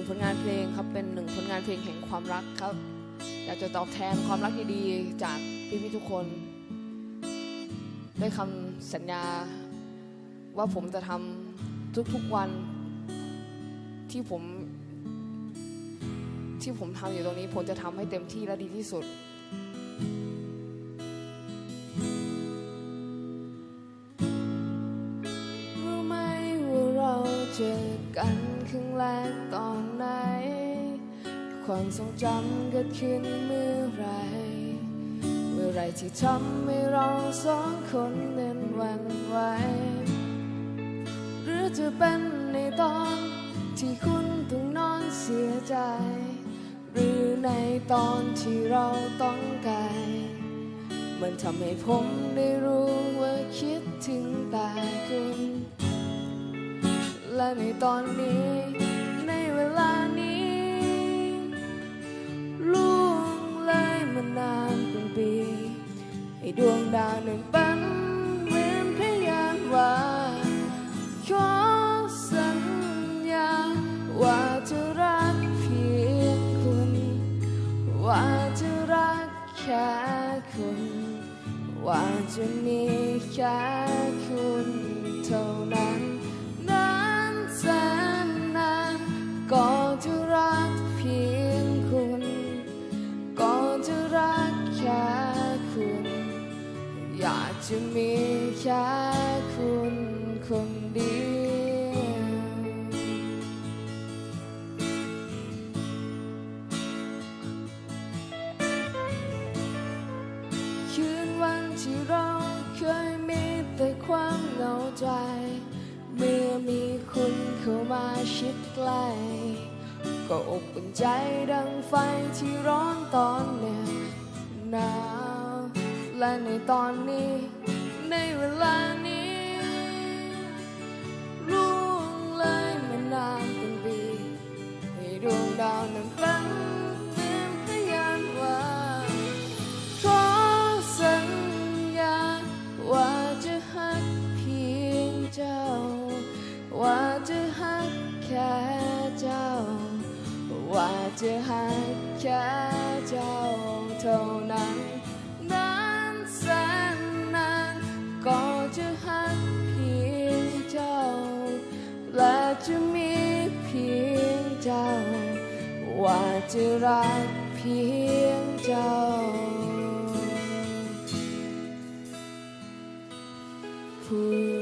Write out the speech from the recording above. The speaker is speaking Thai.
นึ่งผลงานเพลงครับเป็นหนึ่งผลงานเพลงแห่งความรักครับ อยากจะตอบแทนความรักดีๆจากพี่ๆทุกคน ด้วยคำสัญญาว่าผมจะทำทุกๆวันที่ผม ที่ผมทำอยู่ตรงนี้ ผมจะทำให้เต็มที่และดีที่สุด รู้ไหมว่าเราเจอกันครั้งแรกตอนไหน ความทรงจำเกิดขึ้นเมื่อไร เมื่อไรที่ทำให้เราสองคนนั้นหวั่นไหว หรือจะเป็นในตอนที่คุณต้องนอนเสียใจ หรือในตอนที่เราต้องไกลมันทำให้ผมได้รู้ว่าคิดถึงแต่คุณ และในตอนนี้ ดาวนั้นเป็นเหมือนพยานว่าขอสัญญาว่าจะรักเพียงคุณ ว่าจะรักแค่คุณ ว่าจะมีแค่คุณ จะมีแค่คุณคนเดียวคืนวันที่เราเคยมีแต่ความเหงาใจ เมื่อมีคุณเข้ามาชิดใกล้ก็อบอุ่นใจดังไฟที่ร้อนตอนเหน็บหนาว และในตอนนี้ ในเวลานี้ล่วงเลยมานานเป็นปีให้ดวงดาวนั้นเป็นเหมือนพยานว่าขอสัญญาว่าจะหักเพียงเจ้า ว่าจะหักแค่เจ้า ว่าจะหักแค่เจ้าเท่านั้น จะมีเพียงเจ้า ว่าจะรักเพียงเจ้า ผู้